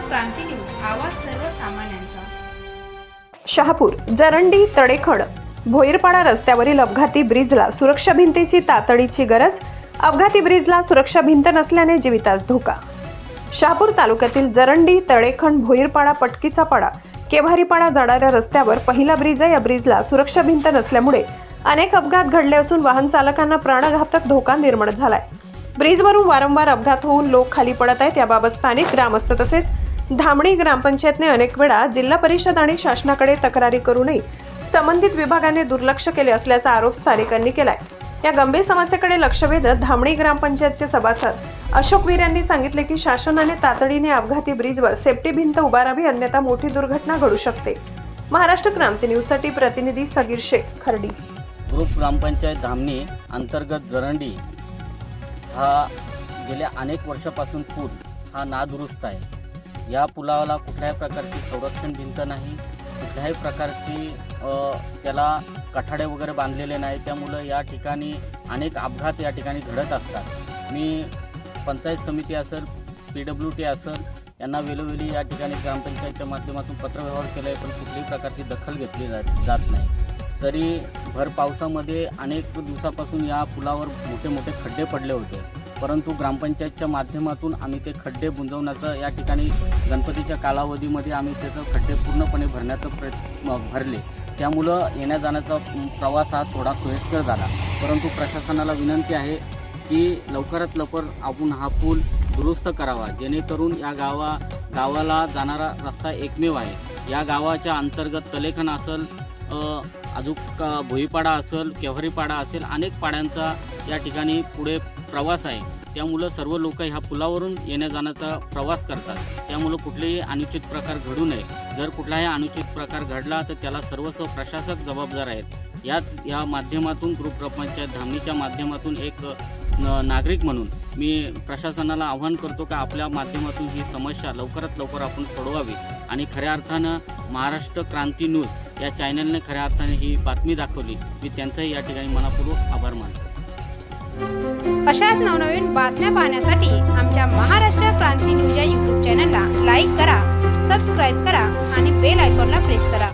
क्रांती news आवाज सर्वसामान्यांचा. शहापूर जरंडी तडेखड भोईरपाडा रस्त्यावरील अपघाती ब्रिजला सुरक्षा भिंतीची तातडीची गरज अपघाती ब्रिजला सुरक्षा भिंत नसल्याने जीवितास धोका. शहापूर तालुक्यातील जरंडी तळेखंड भोईरपाडा पटकीचा पाडा केव्हारीपाडा जाणाऱ्या रस्त्यावर पहिला ब्रिज आहे. या ब्रिजला सुरक्षा भिंत नसल्यामुळे अनेक अपघात घडले असून वाहन चालकांना प्राणघातक धोका निर्माण झालाय. ब्रिजवरून वारंवार अपघात होऊन लोक खाली पडत आहेत. याबाबत स्थानिक ग्रामस्थ तसेच धामणी ग्रामपंचायतने अनेक वेळा जिल्हा परिषद आणि शासनाकडे तक्रारी करूनही संबंधित विभागाने दुर्लक्ष केले असल्याचा आरोप स्थानिकांनी केलाय. या गंभीर समस्येकडे लक्ष वेधत धामणी ग्रामपंचायतचे सभासद अशोक वीर यांनी सांगितले की शासनाने तातडीने अपघाती ब्रिजवर सेफ्टी भिंत उभारावी अन्यथा मोठी दुर्घटना घडू शकते. महाराष्ट्र क्रांती न्यूजसाठी प्रतिनिधी सगीर शेख खर्डी. ग्रुप ग्रामपंचायत धामणी अंतर्गत जरंडी हा गेल्या अनेक वर्षापासून पूल हा नादुरुस्त आहे. या पुलाला कुठल्याही प्रकारची संरक्षण भिंत नाही. कुठल्याही प्रकारची त्याला कठाडे वगैरे बांधलेले नाही. त्यामुळं या ठिकाणी अनेक अपघात या ठिकाणी घडत असतात. मी पंचायत समिती असेल पी डब्ल्यू टी असेल यांना वेळोवेळी या ठिकाणी ग्रामपंचायतच्या माध्यमातून पत्रव्यवहार केला आहे पण कुठल्याही प्रकारची दखल घेतली जात नाही. तरी भर पावसामध्ये अनेक दिवसापासून या पुलावर मोठे मोठे खड्डे पडले होते. परंतु ग्रामपंचायतच्या माध्यमातून आम्ही ते खड्डे बुंजवण्याचं या ठिकाणी गणपतीच्या कालावधीमध्ये आम्ही त्याचं खड्डे पूर्णपणे भरण्याचा प्रयत्न भरले. त्यामुळं येण्या जाण्याचा प्रवास हा थोडा सोयीस्कर झाला. परंतु प्रशासनाला विनंती आहे की लवकरात लवकर आपण हा पूल दुरुस्त करावा. जेणेकरून या गावा गावाला जाणारा रस्ता एकमेव आहे. या गावाच्या अंतर्गत तलेखन असेल अजून अ, भुईपाडा असेल केव्हरीपाडा असेल अनेक पाड्यांचा या ठिकाणी पुढे प्रवास आहे. त्यामुळं सर्व लोक ह्या पुलावरून येण्या जाण्याचा प्रवास करतात. त्यामुळं कुठलेही अनुचित प्रकार घडू नये. जर कुठलाही अनुचित प्रकार घडला तर त्याला सर्वस्व प्रशासक जबाबदार आहेत. याच या माध्यमातून ग्रुप धामणीच्या माध्यमातून एक न- नागरिक म्हणून मी प्रशासनाला आव्हान करतो का आपल्या माध्यमातून ही समस्या लवकरात लवकर आपण सोडवावी. आणि खऱ्या अर्थानं महाराष्ट्र क्रांती न्यूज या चॅनलने खऱ्या अर्थाने ही बातमी दाखवली. मी त्यांचाही या ठिकाणी मनापूर्वक आभार मानतो. अशाच नवनवीन बातम्या पाहण्यासाठी आमच्या महाराष्ट्र क्रांती न्यूज या यूट्यूब चॅनलला लाईक करा सबस्क्राईब करा आणि बेल आयकॉनला प्रेस करा.